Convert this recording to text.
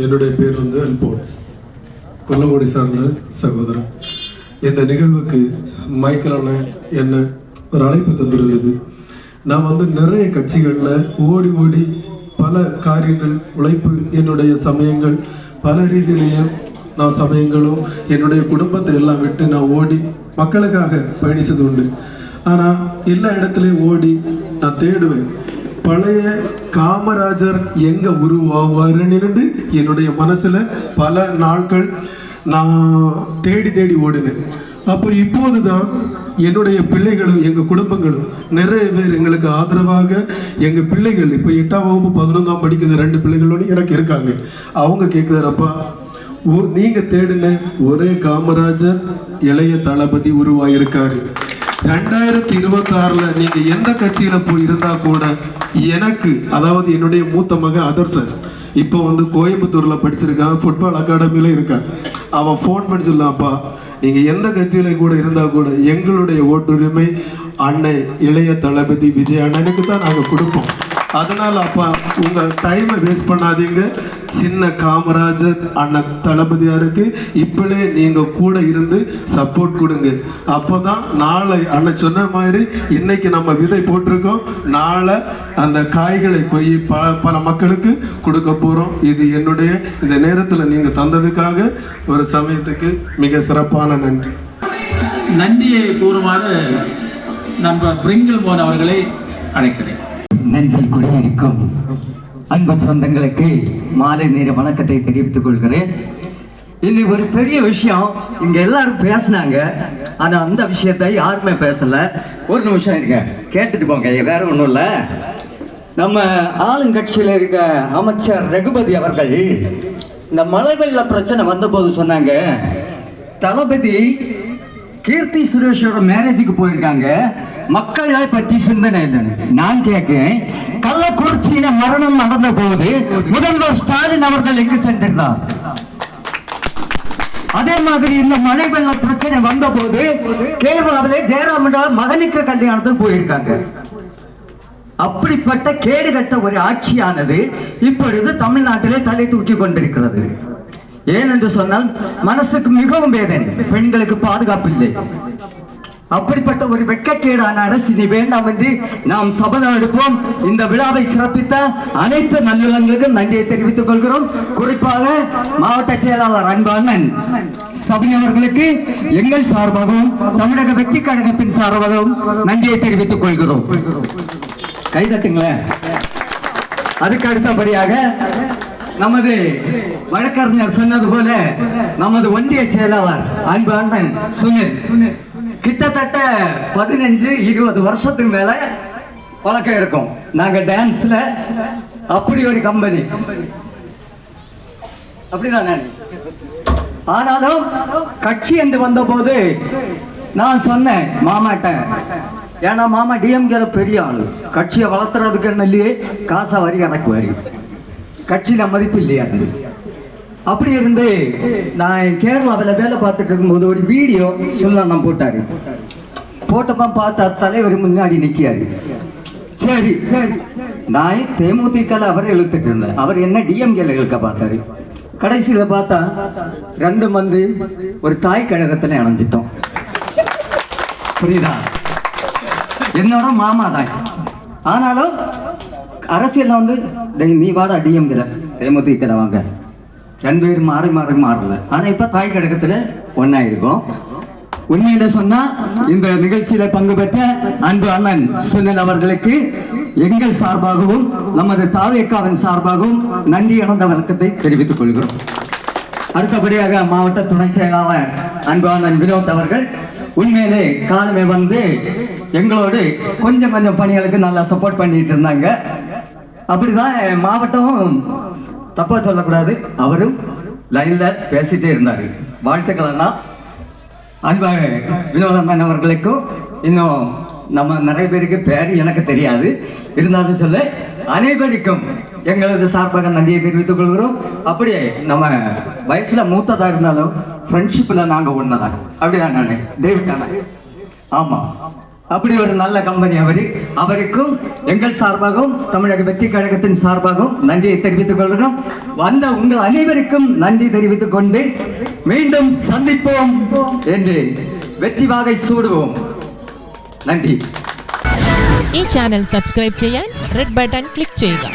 என்னுடைய பேர் வந்து அல்போட்ஸ் கொல்லங்குடி சார்ந்த சகோதரன். இந்த நிகழ்வுக்கு மைக்கேல் அண்ணன் என்ன ஒரு அழைப்பு தந்திருந்தது. நான் வந்து நிறைய கட்சிகளில் ஓடி ஓடி பல காரியங்கள் உழைப்பு என்னுடைய சமயங்கள் பல ரீதியிலையும் நான் சமயங்களும் என்னுடைய குடும்பத்தை எல்லாம் விட்டு நான் ஓடி மக்களுக்காக பயணித்தது உண்டு. ஆனால் எல்லா இடத்துலையும் ஓடி நான் தேடுவேன். பழைய காமராஜர் எங்க உருவாவாருன்னு என்னுடைய மனசுல பல நாட்கள் நான் தேடி தேடி ஓடினேன். அப்போ இப்போதுதான் என்னுடைய பிள்ளைகளும் எங்க குடும்பங்களும் நிறைய பேர் எங்களுக்கு ஆதரவாக எங்க பிள்ளைகள் இப்போ எட்டாம் வகுப்பு பதினொன்றாம் படிக்கிற ரெண்டு பிள்ளைகளோடு எனக்கு இருக்காங்க. அவங்க கேட்குறாரப்பா ஓ நீங்க தேடின ஒரே காமராஜர் இளைய தளபதி உருவாயிருக்காரு. ரெண்டாயிரத்தி இருபத்தி ஆறுல நீங்க எந்த கட்சியில போய் இருந்தா கூட எனக்கு அதாவது என்னுடைய மூத்த மகன் அதர்சன் இப்போ வந்து கோயம்புத்தூர்ல படிச்சிருக்கான் ஃபுட்பால் அகாடமியில இருக்கான். அவன் ஃபோன் பண்ணி சொல்லாப்பா நீங்க எந்த கட்சியில கூட இருந்தா கூட எங்களுடைய ஓட்டுரிமை அண்ணன் இளைய தளபதி விஜய் அண்ணனுக்கு தான் நாங்கள் கொடுப்போம். அதனால் அப்பா உங்கள் டைமை வேஸ்ட் பண்ணாதீங்க. சின்ன காமராஜர் அண்ணன் தளபதியாருக்கு இப்பளே நீங்கள் கூட இருந்து சப்போர்ட் கொடுங்க. அப்போ தான் நாளை அண்ணன் சொன்ன மாதிரி இன்னைக்கு நம்ம விதை போட்டிருக்கோம். நாளை அந்த காய்களை கொய் பல பல மக்களுக்கு கொடுக்க போகிறோம் இது என்னுடைய இந்த நேரத்தில் நீங்கள் தந்ததுக்காக ஒரு சமயத்துக்கு மிக சிறப்பான நன்றி. நன்றியை கூறுமாறு நம்ம பிரிங்கில் போனவர்களை அவர்களை அழைக்கிறேன். நெஞ்சில் குடியிருக்கும் அன்பு சொந்தங்களுக்கு மாலை நேர வணக்கத்தை தெரிவித்துக் கொள்கிறேன். இன்னைக்கு ஒரு பெரிய விஷயம் இங்க எல்லாரும் பேசினாங்க ஆனா அந்த விஷயத்தை யாருமே பேசல. ஒரு நிமிஷம் இருங்க கேட்டுட்டு போங்க வேற ஒண்ணும் இல்ல. நம்ம ஆளுங்கட்சியில இருக்க அமைச்சர் ரகுபதி அவர்கள் இந்த மழை வெள்ள பிரச்சனை வந்தபோது சொன்னாங்க தளபதி கீர்த்தி சுரேஷோட மேரேஜுக்கு போயிருக்காங்க. மக்களை பற்றி சிந்தனை இல்லைன்னு. நான் கேட்கிறேன் கள்ளக்குறிச்சியில மரணம் நடந்த போது முதல்வர் ஸ்டாலின் அவர்கள் எங்கு சென்றிருந்தார்? அதே மாதிரி இந்த மழை வெள்ள பிரச்சனை வந்த போது கேரளாவிலே ஜெயராமன் மகனுக்கு கல்யாணத்துக்கு போயிருக்காங்க. அப்படிப்பட்ட கேடுகட்ட ஒரு ஆட்சியானது இப்பொழுது தமிழ்நாட்டிலே தலை தூக்கி கொண்டிருக்கிறது. ஏனென்று சொன்னால் மனசுக்கு மிகவும் வேதனை பெண்களுக்கு பாதுகாப்பு இல்லை அப்படிப்பட்ட ஒரு வெட்கக்கேடான அரசு வேண்டாம் என்று நாம் சபதம் எடுப்போம். இந்த விழாவை சிறப்பித்த அனைத்து நல்லுள்ளங்களுக்கும் நன்றியை தெரிவித்துக் கொள்கிறோம். குறிப்பாக மாவட்ட செயலாளர் அன்பானன் சபினி அவர்களுக்கு எங்கள் சார்பாகவும் தமிழக வெற்றி கழகத்தின் சார்பாகவும் நன்றியை தெரிவித்துக் கொள்கிறோம். கைதட்டுங்களேன் அதுக்கு அடுத்தபடியாக நமது வழக்கறிஞர் சொன்னது போல நமது ஒன்றிய செயலாளர் அன்பு அண்ணன் சுனில். கிட்டத்தட்ட பதினஞ்சு இருபது வருஷத்துக்கு மேல பழக்கம் இருக்கும். நாங்க டான்ஸ்ல அப்படி ஒரு கம்பெனி அப்படிதானே ஆனாலும் கட்சி என்று வந்தபோது நான் சொன்னேன் மாமாட்ட ஏன்னா மாமா டிஎம்கேல பெரிய ஆள். கட்சியை வளர்த்துறதுக்கு என்ன இல்லையே? காசை வரி கணக்குவாரு கட்சியில மதிப்பு இல்லையா இருந்து? அப்படி இருந்து நான் கேரளாவில் வேலை பார்த்துட்டு இருக்கும்போது ஒரு வீடியோ சொல்லலாம் போட்டார். போட்டப்ப பார்த்தா தலைவர் முன்னாடி நிற்காரு சரி நான் தேமுதிகல அவர் இழுத்துட்டு இருந்தேன். அவர் என்ன டிஎம்கேல இழுக்க பார்த்தாரு. கடைசியில் பார்த்தா ரெண்டு மந்தி ஒரு தாய் கழகத்தில் இணைஞ்சிட்டோம் புரியுதா? என்னோட மாமா தான். ஆனாலும் அரசியலில் வந்து நீ வாடா டிஎம்கேல தேமுதிகல வாங்க. ரெண்டு பேரும் மாறி மாறி மாறல. ஆனா இப்ப தாய் கழகத்துல ஒன்னா உண்மையில சொன்னா இந்த நிகழ்ச்சியில பங்கு பெற்ற அன்பு அண்ணன் சுனில் அவர்களுக்கு எங்கள் சார்பாகவும் நமது தாவேக்காவின் சார்பாகவும் நன்றி இழந்த வணக்கத்தை தெரிவித்துக் கொள்கிறோம். அடுத்தபடியாக மாவட்ட துணை செயலாளர் அண்ணன் வினோத் அவர்கள் உண்மையிலே காலமே வந்து எங்களோடு கொஞ்சம் கொஞ்சம் பணிகளுக்கு நல்லா சப்போர்ட் பண்ணிட்டு இருந்தாங்க. அப்படிதான் மாவட்டம் தப்பா சொல்லக்கூடாது. அவரும் லைன்ல பேசிட்டே இருந்தாரு. வாழ்த்துக்கள் அண்ணா அன்பாக வினோதமன் அவர்களுக்கும் இன்னும் நம்ம நிறைய பேருக்கு பேர் எனக்கு தெரியாது. இருந்தாலும் சொல்ல அனைவருக்கும் எங்களது சார்பாக நன்றியை தெரிவித்துக் கொள்கிறோம். அப்படியே நம்ம வயசுல மூத்ததா இருந்தாலும் ஃப்ரெண்ட்ஷிப்ல நாங்க ஒண்ணுதான். அப்படிதான் நானே. டேவிட் அண்ணா ஆமா. அப்படி ஒரு நல்ல கம்பெனி அவர் அவருக்கும் எங்கள் சார்பாகவும் தமிழக வெற்றி கழகத்தின் சார்பாகவும் நன்றியை தெரிவித்துக் கொள்கிறோம் வந்த உங்கள் அனைவருக்கும் நன்றி தெரிவித்துக் கொண்டு மீண்டும் சந்திப்போம் என்று வெற்றி வாகை சூடுவோம் நன்றி ഈ ചാനൽ സബ്സ്ക്രൈബ് ചെയ്യാൻ റെഡ് ബട്ടൺ ക്ലിക്ക് ചെയ്യുക